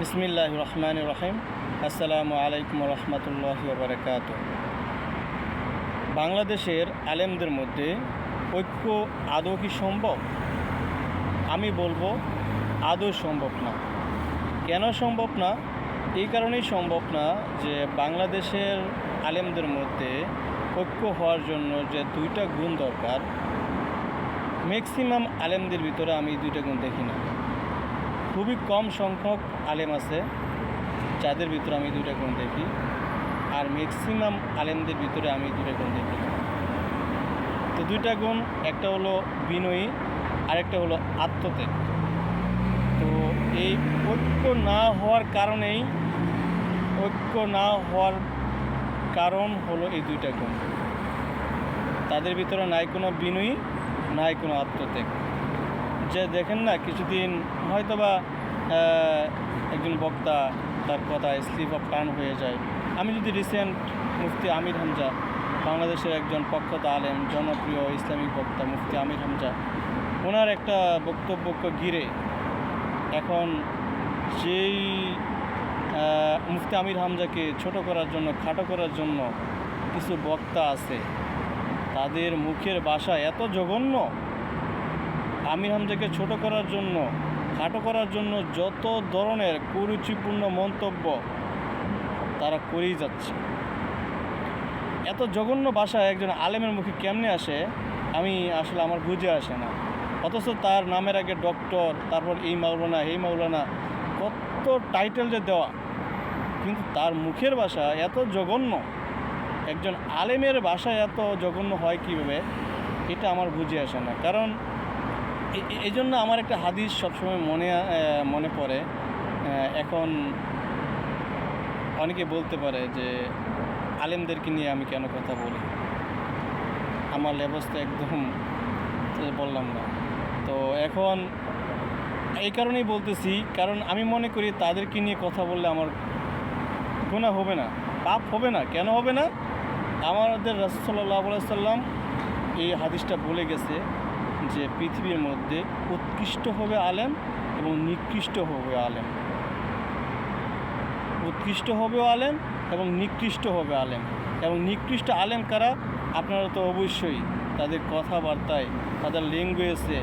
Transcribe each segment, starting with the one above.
বিসমিল্লাহ রহমান রহিম আসসালামু আলাইকুম রহমতুল্লাহ বারকাত বাংলাদেশের আলেমদের মধ্যে ঐক্য আদৌ কি সম্ভব? আমি বলব, আদৌ সম্ভব না। কেন সম্ভব না? এই কারণেই সম্ভব না যে বাংলাদেশের আলেমদের মধ্যে ঐক্য হওয়ার জন্য যে দুইটা গুণ দরকার ম্যাক্সিমাম আলেমদের ভিতরে আমি দুইটা গুণ দেখি না। খুবই কম সংখ্যক আলেম আছে যাদের ভিতরে আমি দুইটা গুণ দেখি আর ম্যাক্সিমাম আলেমদের ভিতরে আমি দুইটা গুণ দেখি। তো দুইটা গুণ একটা হলো বিনয়ী আরেকটা হলো আত্মত্যাগ। তো এই ঐক্য না হওয়ার কারণেই ঐক্য না হওয়ার কারণ হলো এই দুইটা গুণ। তাদের ভিতরে নাই কোনো বিনয়ী নাই কোনো আত্মত্যাগ। যে দেখেন না কিছুদিন হয়তো বা আহ, একজন বক্তা তার কথায় স্লিপ অফ টার্ন হয়ে যায়। আমি যদি রিসেন্ট মুফতি আমির হামজা বাংলাদেশের একজন প্রখ্যাত আলেম জনপ্রিয় ইসলামিক বক্তা মুফতি আমির হামজা ওনার একটা বক্তব্যকে ঘিরে এখন আহ, মুফতি আমির হামজাকে ছোট করার জন্য খাটো করার জন্য কিছু বক্তা আছে তাদের মুখের বাসা এত জঘন্য। আমির হামজাকে ছোট করার জন্য খাটো করার জন্য যত ধরনের কুরুচিপূর্ণ মন্তব্য তারা করেই যাচ্ছে। এত জঘন্য ভাষা একজন আলেমের মুখে কেমনে আসে, আমি আসলে আমার বুঝে আসে না। অথচ তার নামের আগে ডক্টর, তারপর এই মাওলানা এই মাওলানা, কত টাইটেল যে দেওয়া। কিন্তু তার মুখের ভাষা এত জঘন্য, একজন আলেমের ভাষা এত জঘন্য হয় কীভাবে, এটা আমার বুঝে আসে না। কারণ এই জন্য আমার একটা হাদিস সবসময় মনে মনে পড়ে। এখন অনেকে বলতে পারে যে, আলেমদেরকে নিয়ে আমি কেন কথা বলি? আমার লেবস তো একদম বললাম না। তো এখন এই কারণেই বলতেছি, কারণ আমি মনে করি তাদেরকে নিয়ে কথা বললে আমার গুণা হবে না, পাপ হবে না। কেন হবে না? আমাদের রসল্লাহ সাল্লাম এই হাদিসটা বলে গেছে। যে পৃথিবীর মধ্যে উৎকৃষ্ট হবে আলেম এবং নিকৃষ্ট হবে আলেম। উৎকৃষ্ট হবেও আলেম এবং নিকৃষ্ট হবে আলেম। এবং নিকৃষ্ট আলেম কারা? আপনারা তো অবশ্যই তাদের কথাবার্তায়, তাদের ল্যাঙ্গুয়েজে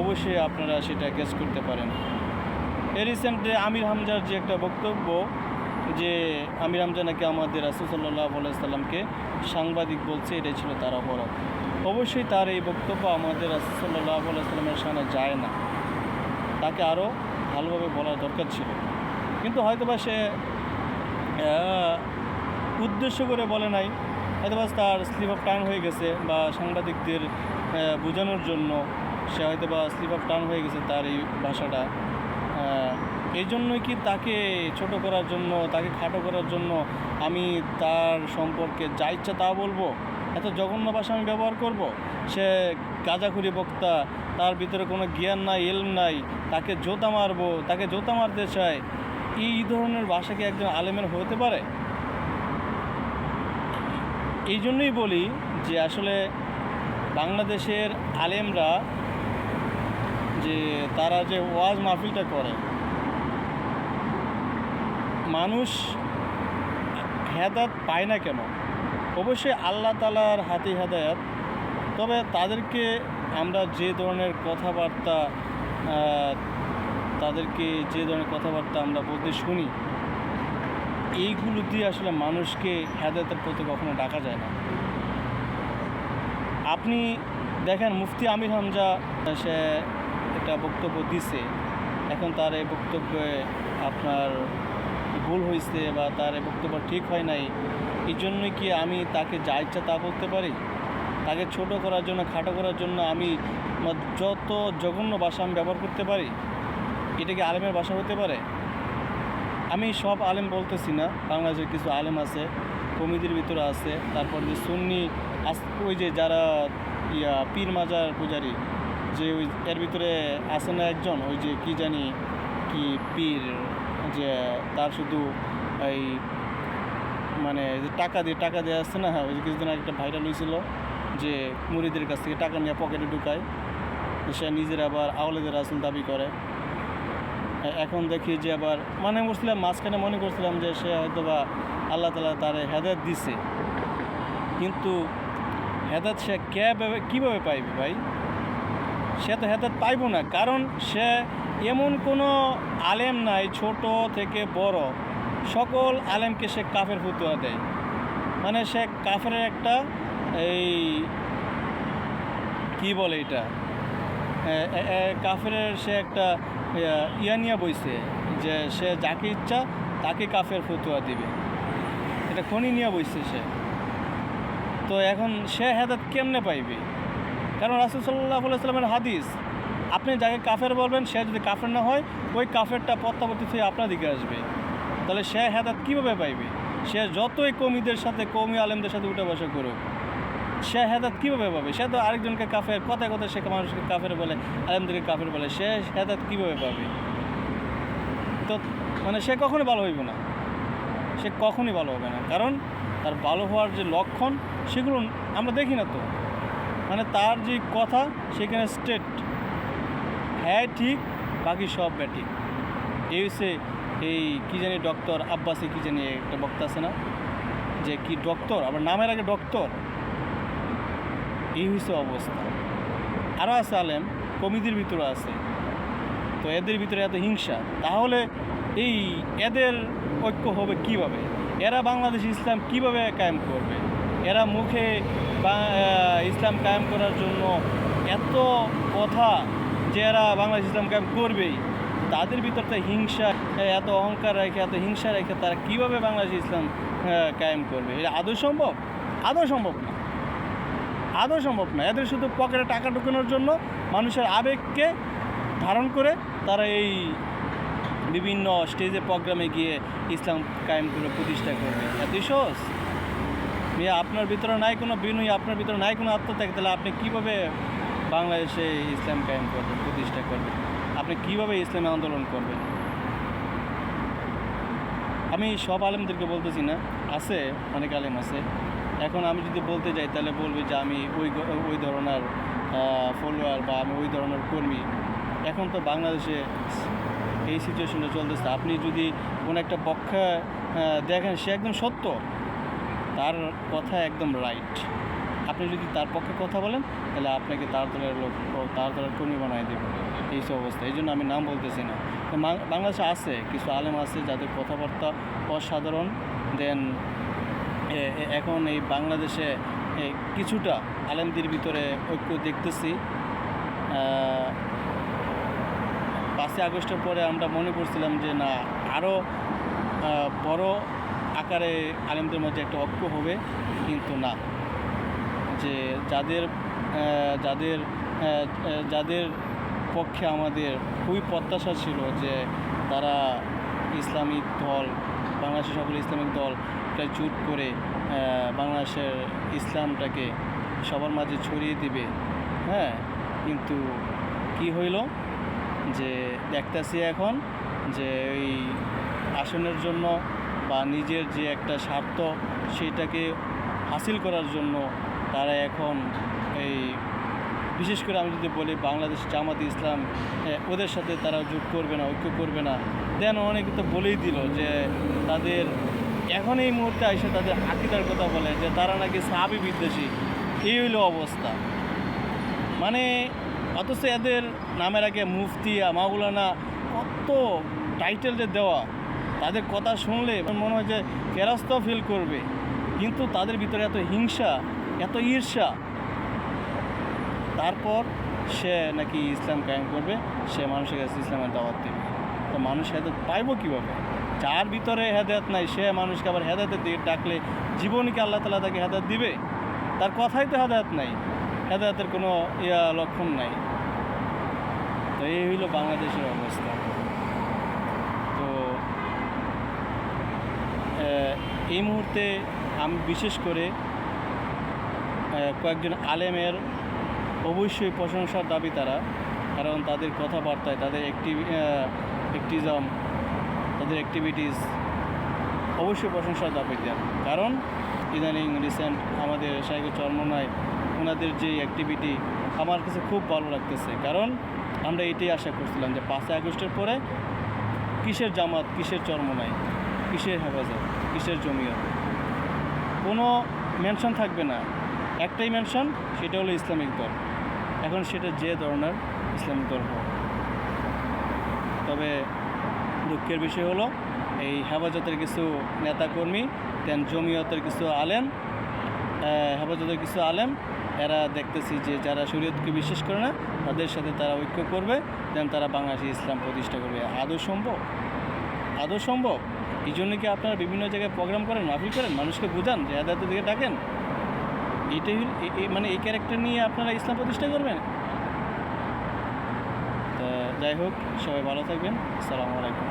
অবশ্যই আপনারা সেটা গেস করতে পারেন। এ রিসেন্টলি আমির হামজার যে একটা বক্তব্য যে আমির হামজা নাকি আমাদের রাসুসাল্লাহ সাল্লামকে সাংবাদিক বলছে, এটাই ছিল তার অপরাধ। অবশ্যই তার এই বক্তব্য আমাদের রাসুসাল্লাহ সাল্লামের সামনে যায় না। তাকে আরও ভালোভাবে বলার দরকার ছিল। কিন্তু হয়তোবা সে উদ্দেশ্য করে বলে নাই। হয়তোবা তার স্লিপ অফ টার্ন হয়ে গেছে বা সাংবাদিকদের বোঝানোর জন্য সে হয়তোবা স্লিপ অফ টার্ন হয়ে গেছে তার এই ভাষাটা। এই জন্যই কি তাকে ছোট করার জন্য, তাকে খাটো করার জন্য আমি তার সম্পর্কে যা ইচ্ছা তা বলব? এত জঘন্য ভাষা আমি ব্যবহার করব? সে গাঁজাখুরি বক্তা, তার ভিতরে কোনো জ্ঞান নাই, এলম নাই, তাকে জোতা মারবো, তাকে জোতা মারতে চায়। এই ধরনের ভাষা কি একজন আলেমের হতে পারে? এই জন্যই বলি যে আসলে বাংলাদেশের আলেমরা যে তারা যে ওয়াজ মাহফিলটা করে, মানুষ হেদাত পায় না কেন? অবশ্যই আল্লাহ তালার হাতি হেদায়াত। তবে তাদেরকে আমরা যে ধরনের কথাবার্তা তাদেরকে যে ধরনের কথাবার্তা আমরা বলতে শুনি, এইগুলো দিয়ে আসলে মানুষকে হেদায়তের প্রতি কখনো ডাকা যায় না। আপনি দেখেন, মুফতি আমির হামজা সে একটা বক্তব্য দিছে। এখন তার এই বক্তব্যে আপনার ভুল হয়েছে বা তার এই বক্তব্য ঠিক হয় নাই। এই জন্যই কি আমি তাকে যা ইচ্ছা তা বলতে পারি? তাকে ছোট করার জন্য, খাটো করার জন্য আমি যত জঘন্য ভাষা আমি ব্যবহার করতে পারি, এটা কি আলেমের ভাষা হতে পারে? আমি সব আলেম বলতেছি না, বাংলাদেশের কিছু আলেম আছে, কমিটির ভিতরে আছে, তারপর যে সুন্নি ওই যে যারা ইয়া পীর মাজার পূজারি, যে ওই এর ভিতরে আছে না একজন, ওই যে কি জানি কি পীর, যে তার শুধু এই মানে টাকা দিয়ে টাকা দিয়ে আসছে না হ্যাঁ ওই যে কিছুদিন আগে একটা ভাইরাল হয়েছিল যে মুড়িদের কাছ থেকে টাকা নিয়ে পকেটে ঢুকায়। সে নিজের আবার আওলেদের আসল দাবি করে। এখন দেখি যে আবার মানে করছিলাম মাঝখানে মনে করছিলাম যে সে হয়তো বা আল্লাহ তালা তার হেদায়ত দিছে। কিন্তু হেদায়ত সে কীভাবে কীভাবে পাইবে ভাই? সে তো হেদায়ত পাইব না, কারণ সে এমন কোনো আলেম নাই, ছোট থেকে বড়। সকল আলেমকে সে কাফের ফুতুয়া দেয়। মানে সে কাফের একটা এই কি বলে এটা? কাফের সে একটা ইয়া, নিয়ে বইছে যে সে যাকে ইচ্ছা তাকে কাফের ফতুয়া দিবে। এটা খনি নিয়ে বইছে সে। তো এখন সে হেদাত কেমনে পাইবে? কারণ রাসুল সাল্লাহ সাল্লামের হাদিস আপনি যাকে কাফের বলবেন সে যদি কাফের না হয় ওই কাফেরটা প্রত্যাবর্তী হয়ে আপনার দিকে আসবে। তাহলে সে হেদাত কীভাবে পাইবে? সে যতই কমিদের সাথে কমি আলেমদের সাথে উঠে বসা করুক, সে হেদাত কীভাবে পাবে? সে তো আরেকজনকে কাফের, কথায় কথায় সে মানুষকে কাফের বলে, আলেমদেরকে কাফের বলে, সে হেদাত কীভাবে পাবে? তো মানে সে কখনো ভালো হইবে না। সে কখনই ভালো হবে না। কারণ তার ভালো হওয়ার যে লক্ষণ, সেগুলো আমরা দেখি না তো। মানে তার যে কথা, সেখানে স্টেট হ্যাঁ ঠিক, বাকি সব ব্যাঠিক এই হচ্ছে এই কী জানি ডক্টর আব্বাসি কী জানি একটা বক্তা আছে না? যে কি ডক্টর আবার নামের আগে ডক্টর এই হচ্ছে অবস্থা। আরও আছে আলেম, কমিটির ভিতরে আছে। তো এদের ভিতরে এত হিংসা। তাহলে এই এদের ঐক্য হবে কীভাবে? এরা বাংলাদেশ ইসলাম কীভাবে কায়েম করবে? এরা মুখে ইসলাম কায়েম করার জন্য এত কথা যে এরা বাংলাদেশ ইসলাম কায়েম করবেই। তাদের ভিতর তো হিংসা এত অহংকার রেখে, এত হিংসা রেখে তারা কীভাবে বাংলাদেশ ইসলাম কায়েম করবে? এটা আদৌ সম্ভব? আদৌ সম্ভব না। আদৌ সম্ভব না। এদের শুধু পকেটে টাকা ঢুকানোর জন্য মানুষের আবেগকে ধারণ করে তারা এই বিভিন্ন স্টেজে প্রোগ্রামে গিয়ে ইসলাম কায়েম করে প্রতিষ্ঠা করবে। এতই সহজ? মিয়া, আপনার ভিতরে নাই কোনো বিনয়, আপনার ভিতরে নাই কোনো আত্মত্যাগ, তাহলে আপনি কীভাবে বাংলাদেশে ইসলাম কায়েম করবেন, প্রতিষ্ঠা করবেন? আপনি কীভাবে ইসলামী আন্দোলন করবেন? আমি সব আলেমদেরকে বলতেছি না, আছে, অনেক আলেম আছে। এখন আমি যদি বলতে যাই, তাহলে বলবে যে আমি ওই ওই ধরনের ফলোয়ার বা আমি ওই ধরনের কর্মী। এখন তো বাংলাদেশে এই সিচুয়েশনটা চলতেছে। আপনি যদি কোনো একটা পক্ষে দেখেন, সে একদম সত্য। তার কথা একদম রাইট আপনি যদি তার পক্ষে কথা বলেন, তাহলে আপনাকে তার দলের লোক তার দলের কর্মী বানায় দেবে। এই সব অবস্থা। এই জন্য আমি নাম বলতেছি না। বাংলাদেশে আছে, কিছু আলেম আছে যাদের কথাবার্তা অসাধারণ। দেন এখন এই বাংলাদেশে কিছুটা আলেমদের ভিতরে ঐক্য দেখতেছি। পাঁচই আগস্টের পরে আমরা মনে করছিলাম যে না আরও বড় আকারে আলেমদের মধ্যে একটা ঐক্য হবে, কিন্তু না। যে যাদের যাদের যাদের পক্ষে আমাদের খুবই প্রত্যাশা ছিল যে তারা ইসলামিক দল, বাংলাদেশের সকল ইসলামিক দল প্রায় জুট করে বাংলাদেশের ইসলামটাকে সবার মাঝে ছড়িয়ে দিবে। হ্যাঁ কিন্তু কি হইল? যে দেখতেছি এখন যে ওই আসনের জন্য বা নিজের যে একটা স্বার্থ সেটাকে হাসিল করার জন্য তারা এখন এই, বিশেষ করে আমি যদি বলি বাংলাদেশ জামাত ইসলাম ওদের সাথে তারা যোগ করবে না, ঐক্য করবে না। দেন অনেকে তো বলেই দিল যে তাদের, এখন এই মুহূর্তে এসে তাদের আকিদার কথা বলে যে তারা নাকি সাহাবি বিদ্বেষী। এই হইল অবস্থা। মানে অথচ এদের নামের আগে মুফতি, মাওলানা, কত টাইটেল যে দেওয়া। তাদের কথা শুনলে মনে হয় যে ফেরস্ত ফিল করবে। কিন্তু তাদের ভিতরে এত হিংসা, এত ঈর্ষা। তারপর সে নাকি ইসলাম কায়েম করবে, সে মানুষের কাছে ইসলামের দাওয়াত দেবে। তো মানুষ হেদায়ত পাইবো কীভাবে? যার ভিতরে হেদায়ত নাই, সে মানুষকে আবার হেদায়তের দিকে ডাকলে জীবনীকে আল্লাহ তালা তাকে হেদায়ত দিবে? তার কথাই তো হেদায়ত নাই। হেদায়তের কোনো ইয়া লক্ষণ নাই। তো এই হইল বাংলাদেশের অবস্থা। তো এই মুহূর্তে আমি বিশেষ করে কয়েকজন আলেমের অবশ্যই প্রশংসার দাবি তারা, কারণ তাদের কথাবার্তায়, তাদের একটি অ্যাক্টিজম তাদের অ্যাক্টিভিটিস অবশ্যই প্রশংসার দাবি দেন। কারণ, ইদানিং রিসেন্ট আমাদের সাহিত্য চর্মনায় ওনাদের যে অ্যাক্টিভিটি আমার কাছে খুব ভালো লাগতেছে। কারণ, আমরা এটাই আশা করছিলাম যে পাঁচই আগস্টের পরে কিসের জামাত, কিসের চরমনাই কিসের হেফাজত, কিসের জমিয়ত? কোনো মেনশন থাকবে না। একটাই মেনশন সেটা হলো ইসলামিক দল। এখন সেটা যে ধরনের ইসলামিক হোক। তবে দুঃখের বিষয় হলো, এই হেফাজতের কিছু নেতাকর্মী দেন জমিয়তের কিছু আলেম হেফাজতের কিছু আলেম, এরা দেখতেছি যে যারা শরীয়তকে বিশ্বাস করে না, তাদের সাথে তারা ঐক্য করবে দেন তারা বাংলাদেশে ইসলাম প্রতিষ্ঠা করবে। আদৌ সম্ভব? আদৌ সম্ভব? এই জন্য কি আপনারা বিভিন্ন জায়গায় প্রোগ্রাম করেন, মাহফিল করেন? মানুষকে বোঝান যে আদালতের দিকে ডাকেন এটাই মানে এই ক্যারেক্টার নিয়ে আপনারা ইসলাম প্রতিষ্ঠা করবেন? তা যাই হোক, সবাই ভালো থাকবেন। আসসালামু আলাইকুম।